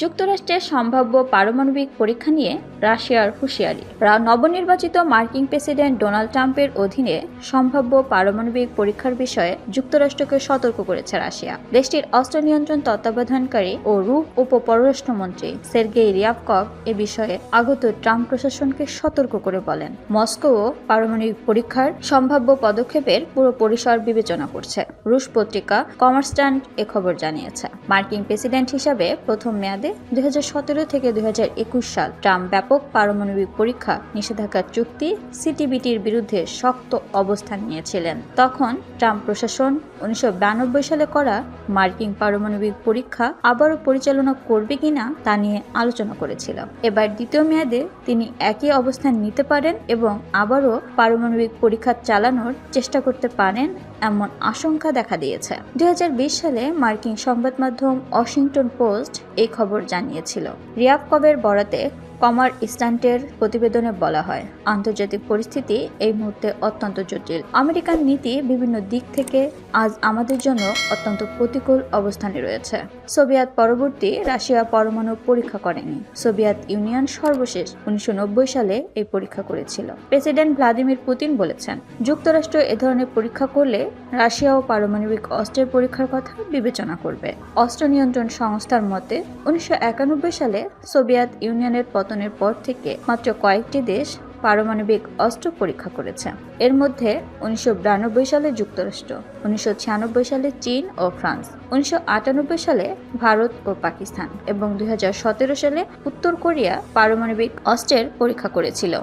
যুক্তরাষ্ট্রের সম্ভাব্য পারমাণবিক পরীক্ষা নিয়ে রাশিয়ার হুঁশিয়ারি। নবনির্বাচিত মার্কিন প্রেসিডেন্ট ডোনাল্ড ট্রাম্পের অধীনে সম্ভাব্য পারমাণবিক পরীক্ষার বিষয়ে যুক্তরাষ্ট্রকে সতর্ক করেছে রাশিয়া। দেশটির অস্ত্র নিয়ন্ত্রণ তত্ত্বাবধানকারী ও রুশ উপপররাষ্ট্রমন্ত্রী সের্গেই রিয়াভকভ এ বিষয়ে আগত ট্রাম্প প্রশাসনকে সতর্ক করে বলেন। মস্কোও পারমাণবিক পরীক্ষার সম্ভাব্য পদক্ষেপের পুরো পরিসর বিবেচনা করছে, রুশ পত্রিকা কমার্সট্যান্ড এ খবর জানিয়েছে। মার্কিন প্রেসিডেন্ট হিসাবে প্রথম মেয়াদে দুই হাজার সতেরো থেকে দু হাজার একুশ সাল ট্রাম্প ব্যাপক পারমাণবিক পরীক্ষা, নিষেধাজ্ঞা চুক্তি, সিটিবিটির বিরুদ্ধে শক্ত অবস্থান নিয়েছিলেন। তখন ট্রাম্প প্রশাসন উনিশশো সালে করা মার্কিন পারমাণবিক পরীক্ষা আবারও পরিচালনা করবে কিনা তা নিয়ে আলোচনা করেছিল। এবার দ্বিতীয় মেয়াদে তিনি একই অবস্থান নিতে পারেন এবং আবারও পারমাণবিক পরীক্ষা চালানোর চেষ্টা করতে পারেন এমন আশঙ্কা দেখা দিয়েছে। দুই হাজার বিশ সালে মার্কিন সংবাদ মাধ্যম ওয়াশিংটন পোস্ট এই খবর জানিয়েছিল। রিয়াবকবের বরাতে কমার ইস্টান্টের প্রতিবেদনে বলা হয়, আন্তর্জাতিক পরিস্থিতি এই মুহূর্তে অত্যন্ত জটিল। আমেরিকান নীতি বিভিন্ন দিক থেকে আজ আমাদের জন্য অত্যন্ত প্রতিকূল অবস্থানে রয়েছে। সোভিয়েত পরবর্তী রাশিয়া পরমাণু পরীক্ষা করেনি। সোভিয়েত ইউনিয়ন সর্বশেষ উনিশশো নব্বই সালে এই পরীক্ষা করেছিল। প্রেসিডেন্ট ভ্লাদিমির পুতিন বলেছেন, যুক্তরাষ্ট্র এ ধরনের পরীক্ষা করলে রাশিয়াও পারমাণবিক অস্ত্রের পরীক্ষার কথা বিবেচনা করবে। অস্ত্র নিয়ন্ত্রণ সংস্থার মতে, উনিশশো একানব্বই সালে সোভিয়েত ইউনিয়নের পতনের পর থেকে মাত্র কয়েকটি দেশ পারমাণবিক অস্ত্র পরীক্ষা করেছে। এর মধ্যে উনিশশো বিরানব্বই সালে যুক্তরাষ্ট্র, উনিশশো ছিয়ানব্বই সালে চীন ও ফ্রান্স, উনিশশো আটানব্বই সালে ভারত ও পাকিস্তান এবং দুই হাজার সতেরো সালে উত্তর কোরিয়া পারমাণবিক অস্ত্রের পরীক্ষা করেছিল।